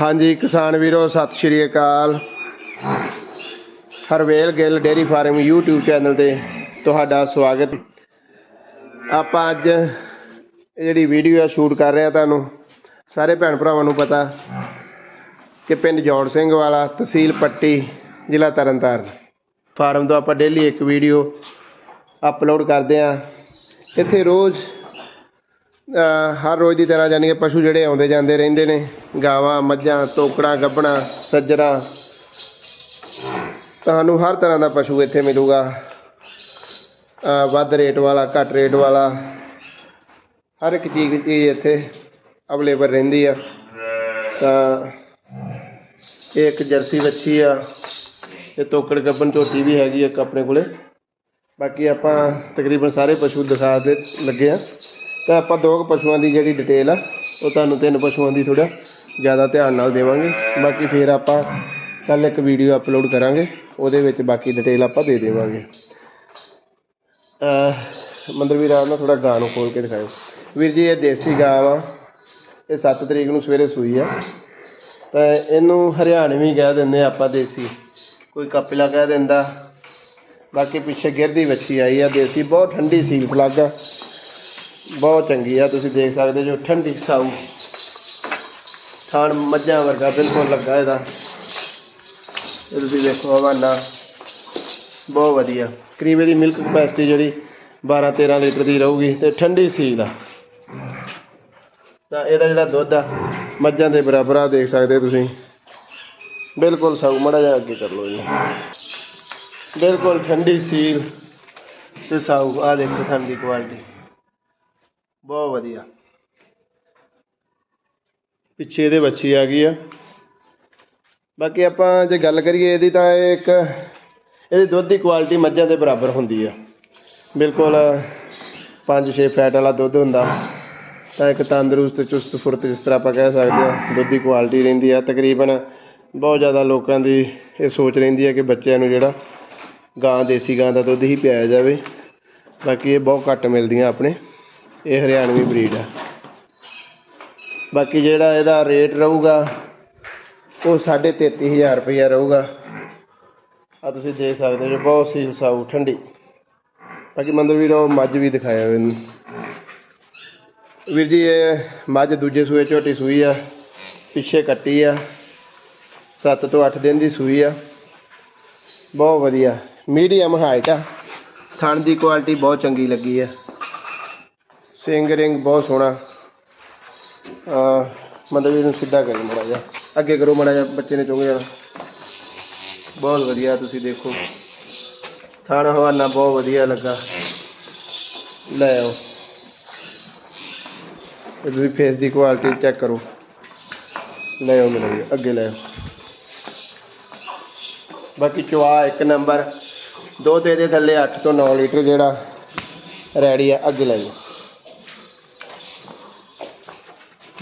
ਹਾਂਜੀ, ਕਿਸਾਨ ਵੀਰੋ, ਸਤਿ ਸ਼੍ਰੀ ਅਕਾਲ। Harvel Gill dairy farm YouTube channel ਤੇ ਤੁਹਾਡਾ ਸਵਾਗਤ। ਆਪਾਂ ਅੱਜ ਜਿਹੜੀ ਵੀਡੀਓ ਆ ਸ਼ੂਟ ਕਰ ਰਹੇ ਆ ਤੁਹਾਨੂੰ। ਸਾਰੇ ਭੈਣ ਭਰਾਵਾਂ ਨੂੰ ਪਤਾ ਕਿ ਪਿੰਡ ਜੋੜ ਸਿੰਘ ਵਾਲਾ, ਤਹਿਸੀਲ ਪੱਟੀ, ਜ਼ਿਲ੍ਹਾ ਤਰਨਤਾਰਨ। ਫਾਰਮ ਤੋਂ ਆਪਾਂ ਡੇਲੀ ਇੱਕ ਵੀਡੀਓ ਅਪਲੋਡ ਕਰਦੇ ਆ। ਇੱਥੇ ਰੋਜ਼ ਹਰ ਰੋਜ਼ ਦੀ ਤਰ੍ਹਾਂ ਜਾਨੀ ਕਿ ਪਸ਼ੂ ਜਿਹੜੇ ਆਉਂਦੇ ਜਾਂਦੇ ਰਹਿੰਦੇ ਨੇ, ਗਾਵਾਂ, ਮੱਝਾਂ, ਤੋਕੜਾਂ, ਗੱਬਣਾ, ਸੱਜਰਾਂ। ਤੁਹਾਨੂੰ ਹਰ ਤਰ੍ਹਾਂ ਦਾ ਪਸ਼ੂ ਇੱਥੇ ਮਿਲੂਗਾ। ਵੱਧ ਰੇਟ ਵਾਲਾ, ਘੱਟ ਰੇਟ ਵਾਲਾ। ਹਰ ਇੱਕ ਚੀਜ਼ ਚੀਜ਼ ਇੱਥੇ ਅਵੇਲੇਬਲ ਰਹਿੰਦੀ ਆ। ਤਾਂ ਇਹ ਇੱਕ ਜਰਸੀ ਵੱਛੀ ਆ, ਇਹ ਤੋਕੜ ਗੱਬਨ ਝੋਟੀ ਵੀ ਹੈਗੀ ਇੱਕ ਆਪਣੇ ਕੋਲੇ। ਬਾਕੀ ਆਪਾਂ ਤਕਰੀਬਨ ਸਾਰੇ ਪਸ਼ੂ ਦਿਖਾ ਦੇ, ਲੱਗੇ ਆ। ਤਾਂ ਆਪਾਂ ਦੋ ਕੁ ਪਸ਼ੂਆਂ ਦੀ ਜਿਹੜੀ ਡਿਟੇਲ ਆ, ਉਹ ਤੁਹਾਨੂੰ ਤਿੰਨ ਪਸ਼ੂਆਂ ਦੀ ਥੋੜਾ ਜ਼ਿਆਦਾ ਧਿਆਨ ਨਾਲ ਦੇਵਾਂਗੇ। ਬਾਕੀ ਫਿਰ ਆਪਾਂ ਕੱਲ ਇੱਕ ਵੀਡੀਓ ਅਪਲੋਡ ਕਰਾਂਗੇ, ਉਹਦੇ ਵਿੱਚ ਬਾਕੀ ਡਿਟੇਲ ਆਪਾਂ ਦੇ ਦੇਵਾਂਗੇ। ਮੰਦਰ ਵੀਰ ਆਪ ਨਾ ਥੋੜਾ ਗਾਂ ਨੂੰ ਖੋਲ ਕੇ ਦਿਖਾਓ ਵੀਰ ਜੀ, ਇਹ ਦੇਸੀ ਗਾਂ ਵਾ। ਇਹ 7 ਤਰੀਕ ਨੂੰ ਸਵੇਰੇ ਸੂਈ ਆ। ਤਾਂ ਇਹਨੂੰ ਹਰਿਆਣਵੀ ਕਹਿ ਦਿੰਦੇ ਆ ਆਪਾਂ ਦੇਸੀ। ਕੋਈ ਕਪਿਲਾ ਕਹਿ ਦਿੰਦਾ। ਬਾਕੀ ਪਿੱਛੇ ਗਿਰਦੀ ਵੱਛੀ ਆਈ ਆ ਦੇਸੀ। ਬਹੁਤ ਠੰਡੀ ਸੀਲ ਫਲੱਗ ਆ। ਬਹੁਤ ਚੰਗੀ ਆ, ਤੁਸੀਂ ਦੇਖ ਸਕਦੇ ਜੋ ਠੰਡੀ ਸਾਊ। ਥਾਣ ਮੱਝਾਂ ਵਰਗਾ ਬਿਲਕੁਲ ਲੱਗਾ ਇਹਦਾ। ਇਹ ਤੁਸੀਂ ਦੇਖੋ ਹਵਾਨਾ ਬਹੁਤ ਵਧੀਆ। ਕਰੀਬ ਇਹਦੀ ਮਿਲਕ ਕਪੈਸਿਟੀ ਜਿਹੜੀ 12 13 ਲੀਟਰ ਦੀ ਰਹੂਗੀ ਤੇ ਠੰਡੀ ਸੀਲ ਆ। ਤਾਂ ਇਹਦਾ ਜਿਹੜਾ ਦੁੱਧ ਆ, ਮੱਝਾਂ ਦੇ ਬਰਾਬਰ ਆ, ਦੇਖ ਸਕਦੇ ਤੁਸੀਂ। ਬਿਲਕੁਲ ਸਾਊ, ਮੜਾ ਜਾ ਅੱਗੇ ਕਰ ਲਓ ਜੀ। ਬਿਲਕੁਲ ਠੰਡੀ ਸੀਲ ਤੇ ਸਾਊ ਆ ਦੇਖੋ ਠੰਡੀ ਕੁਆਲਿਟੀ ਬਹੁਤ ਵਧੀਆ। ਪਿੱਛੇ ਇਹਦੇ ਬੱਚੀ ਆ ਗਈ ਆ। ਬਾਕੀ ਆਪਾਂ ਜੇ ਗੱਲ ਕਰੀਏ ਇਹਦੀ ਤਾਂ ਇਹ ਇੱਕ, ਇਹਦੀ ਦੁੱਧ ਦੀ ਕੁਆਲਿਟੀ ਮੱਝਾਂ ਦੇ ਬਰਾਬਰ ਹੁੰਦੀ ਆ। ਬਿਲਕੁਲ 5-6 ਫੈਟ ਵਾਲਾ ਦੁੱਧ ਹੁੰਦਾ। ਤਾਂ ਇੱਕ ਤੰਦਰੁਸਤ, ਚੁਸਤ, ਫੁਰਤ ਜਿਸ ਤਰ੍ਹਾਂ ਆਪਾਂ ਕਹਿ ਸਕਦੇ ਆ ਦੁੱਧ ਦੀ ਕੁਆਲਿਟੀ ਰਹਿੰਦੀ ਆ। ਤਕਰੀਬਨ ਬਹੁਤ ਜ਼ਿਆਦਾ ਲੋਕਾਂ ਦੀ ਇਹ ਸੋਚ ਰਹਿੰਦੀ ਹੈ ਕਿ ਬੱਚਿਆਂ ਨੂੰ ਜਿਹੜਾ ਗਾਂ, ਦੇਸੀ ਗਾਂ ਦਾ ਦੁੱਧ ਹੀ ਪਿਆਇਆ ਜਾਵੇ। ਬਾਕੀ ਇਹ ਬਹੁਤ ਘੱਟ ਮਿਲਦੀਆਂ ਆਪਣੇ। ਇਹ ਹਰਿਆਣਵੀ ਬਰੀਡ ਆ। ਬਾਕੀ ਜਿਹੜਾ ਇਹਦਾ ਰੇਟ ਰਹੂਗਾ, ਉਹ 33000 ਰੁਪਇਆ ਰਹੂਗਾ। ਆ ਤੁਸੀਂ ਦੇਖ ਸਕਦੇ ਹੋ ਬਹੁਤ ਸੀ ਸਾਊ, ਠੰਡੀ। ਬਾਕੀ ਮੰਦਰ ਵੀਰ ਉਹ ਮੱਝ ਵੀ ਦਿਖਾਇਆ ਮੈਨੂੰ ਵੀਰ ਜੀ, ਇਹ ਮੱਝ ਦੂਜੇ ਸੂਏ ਝੋਟੀ ਸੂਈ ਆ, ਪਿੱਛੇ ਕੱਟੀ ਆ 7 ਤੋਂ 8 ਦਿਨ ਦੀ ਸੂਈ ਆ। ਬਹੁਤ ਵਧੀਆ। ਮੀਡੀਅਮ ਹਾਈਟ ਆ। ਥਣ ਦੀ ਕੁਆਲਿਟੀ ਬਹੁਤ ਚੰਗੀ ਲੱਗੀ ਆ। ਸਿੰਗ ਰਿੰਗ ਬਹੁਤ ਸੋਹਣਾ। ਆ ਮਤਲਬ ਇਹਨੂੰ ਸਿੱਧਾ ਕਰੋ ਮੜਾ ਜਾ ਅੱਗੇ ਕਰੋ ਮੜਾ ਜਾ ਬੱਚੇ ਨੇ ਚੁੰਗ ਜਾਣਾ। ਬਹੁਤ ਵਧੀਆ ਤੁਸੀਂ ਦੇਖੋ। ਥਣ ਹਵਾਨਾ ਬਹੁਤ ਵਧੀਆ ਲੱਗਾ। ਲੈ ਆਓ। ਤੁਸੀਂ ਫੇਸ ਦੀ ਕੁਆਲਿਟੀ ਚੈੱਕ ਕਰੋ। ਲੈ ਆਓ ਮੇਰੇ ਵੀਰ, ਅੱਗੇ ਲੈ ਆਓ। ਬਾਕੀ ਚਵਾ ਇੱਕ ਨੰਬਰ ਦੋ ਤੇ ਇਹਦੇ ਥੱਲੇ 8 ਤੋਂ 9 ਲੀਟਰ ਜਿਹੜਾ ਰੈਡੀ ਆ ਅੱਗੇ ਲੈ ਜਾਓ।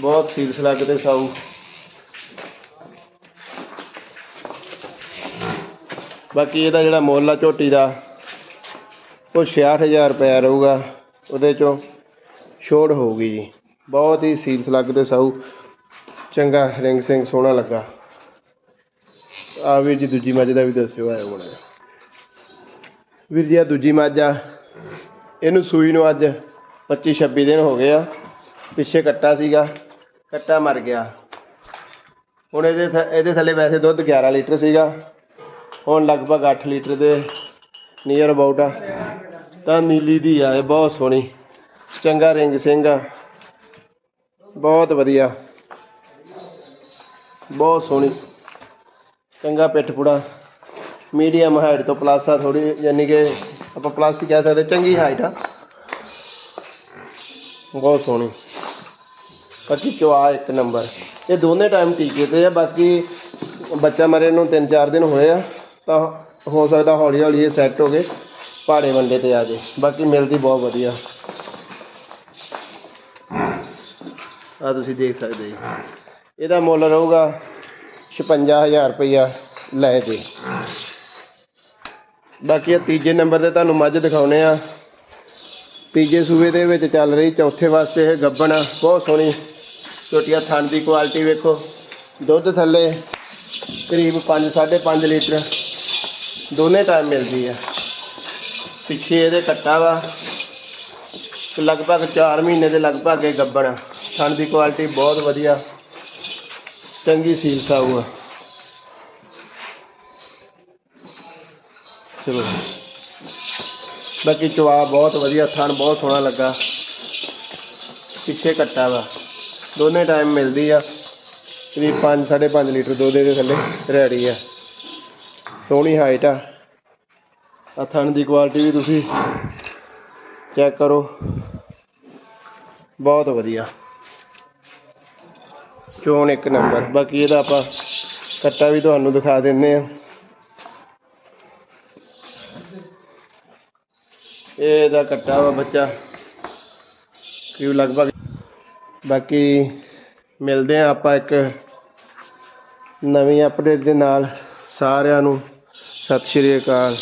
ਬਹੁਤ ਸੀਲਸ ਲੱਗਦੇ ਸਾਊ। ਬਾਕੀ ਇਹਦਾ ਜਿਹੜਾ ਮੁੱਲ ਆ ਝੋਟੀ ਦਾ, ਉਹ 66000 ਰੁਪਇਆ ਰਹੂਗਾ, ਉਹਦੇ ਚੋਂ ਛੋੜ ਹੋਊਗੀ ਜੀ। ਬਹੁਤ ਹੀ ਸੀਲਸ ਲੱਗਦੇ ਸਾਊ। ਚੰਗਾ, ਰਿੰਗ ਸਿੰਘ ਸੋਹਣਾ ਲੱਗਾ। ਆ ਵੀਰ ਜੀ, ਦੂਜੀ ਮੱਝ ਦਾ ਵੀ ਦੱਸਿਓ ਆਇਆ ਹੋਣਾ ਵੀਰ ਜੀ ਆ ਦੂਜੀ ਮੱਝ ਆ। ਇਹਨੂੰ ਸੂਈ ਨੂੰ ਅੱਜ 25 26 ਦਿਨ ਹੋ ਗਏ ਆ। ਪਿੱਛੇ ਕੱਟਾ ਸੀਗਾ। ਕੱਟਾ ਮਰ ਗਿਆ। ਹੁਣ ਇਹਦੇ ਥ- ਇਹਦੇ ਥੱਲੇ ਵੈਸੇ ਦੁੱਧ 11 ਲੀਟਰ ਸੀਗਾ। ਹੁਣ ਲਗਭਗ 8 ਲੀਟਰ ਦੇ ਨੀਅਰ ਅਬਾਊਟ ਆ। ਤਾਂ ਨੀਲੀ ਦੀ ਆ, ਇਹ ਬਹੁਤ ਸੋਹਣੀ। ਚੰਗਾ ਰਿੰਗ ਸਿੰਘ ਆ। ਬਹੁਤ ਵਧੀਆ। ਬਹੁਤ ਸੋਹਣੀ। ਚੰਗਾ ਪਿੱਠ ਪੁੜਾ। ਮੀਡੀਅਮ ਹਾਈਟ ਤੋਂ ਪਲੱਸ ਆ ਥੋੜੀ ਯਾਨੀ ਕਿ ਆਪਾਂ ਪਲੱਸ ਹੀ ਕਹਿ ਸਕਦੇ, ਚੰਗੀ ਹਾਈਟ ਆ। ਬਹੁਤ ਸੋਹਣੀ। ਬਾਕੀ ਚਵਾ ਇੱਕ ਨੰਬਰ। ਇਹ ਦੋਨੇ ਟਾਈਮ ਟੀਕੇ ਤੇ ਆ, ਬਾਕੀ ਬੱਚਾ ਮਰੇ ਨੂੰ 3-4 ਦਿਨ ਹੋਏ ਆ, ਤਾਂ ਹੋ ਸਕਦਾ ਹੌਲੀ ਹੌਲੀ ਇਹ ਸੈੱਟ ਹੋ ਗਏ ਪਹਾੜੇ ਵੰਡੇ ਤੇ ਆ ਜੇ। ਬਾਕੀ ਮਿਲਦੀ ਬਹੁਤ ਵਧੀਆ। ਆ ਤੁਸੀਂ ਦੇਖ ਸਕਦੇ ਜੀ। ਇਹਦਾ ਮੁੱਲ ਰਹੂਗਾ 56000 ਰੁਪਈਆ ਲੈ ਜੇ। ਬਾਕੀ ਇਹ ਤੀਜੇ ਨੰਬਰ ਤੇ ਤੁਹਾਨੂੰ ਮੱਝ ਦਿਖਾਉਣੇ ਆ। ਤੀਜੇ ਸੂਬੇ ਦੇ ਵਿੱਚ ਚੱਲ ਰਹੀ ਚੌਥੇ ਵਾਸਤੇ ਇਹ ਗੱਬਣ ਆ, ਬਹੁਤ ਸੋਹਣੀ ਛੋਟੀਆਂ ਥਣ ਦੀ ਕੁਆਲਿਟੀ ਵੇਖੋ। ਦੁੱਧ ਥੱਲੇ ਕਰੀਬ 5 5.5 ਲੀਟਰ। ਦੋਨੇ ਟਾਈਮ ਮਿਲਦੀ ਆ। ਪਿੱਛੇ ਇਹਦੇ ਕੱਟਾ ਵਾ। ਲਗਭਗ 4 ਮਹੀਨੇ ਦੇ ਲਗਭਗ ਇਹ ਗੱਬਣ ਆ। ਥਣ ਦੀ ਕੁਆਲਿਟੀ ਬਹੁਤ ਵਧੀਆ। ਚੰਗੀ ਸੀਲ ਸਾਊ ਆ। ਚਲੋ। ਬਾਕੀ ਚਵਾ ਬਹੁਤ ਵਧੀਆ, ਥਣ ਬਹੁਤ ਸੋਹਣਾ ਲੱਗਾ। ਪਿੱਛੇ ਕੱਟਾ ਵਾ। ਦੋਨੇ ਟਾਈਮ ਮਿਲਦੀ ਆ। ਕਰੀਬ 5 5.5 ਲੀਟਰ ਦੁੱਧ ਦੇ ਥੱਲੇ ਰੈਡੀ ਆ। ਸੋਹਣੀ ਹਾਈਟ ਆ। ਆ ਥਣ ਦੀ ਕੁਆਲਿਟੀ ਵੀ ਤੁਸੀਂ ਚੈੱਕ ਕਰੋ। ਬਹੁਤ ਵਧੀਆ। ਚੋਣ ਇੱਕ ਨੰਬਰ ਬਾਕੀ ਇਹਦਾ ਆਪਾਂ ਕੱਟਾ ਵੀ ਤੁਹਾਨੂੰ ਦਿਖਾ ਦਿੰਦੇ ਆ। ਇਹ ਇਹਦਾ ਕੱਟਾ ਵਾ ਬੱਚਾ। ਕਿ ਲਗਭਗ ਬਾਕੀ ਮਿਲਦੇ ਹਾਂ ਆਪਾਂ ਇੱਕ ਨਵੀਂ ਅਪਡੇਟ ਦੇ ਨਾਲ ਸਾਰਿਆਂ ਨੂੰ। ਸਤਿ ਸ਼੍ਰੀ ਅਕਾਲ।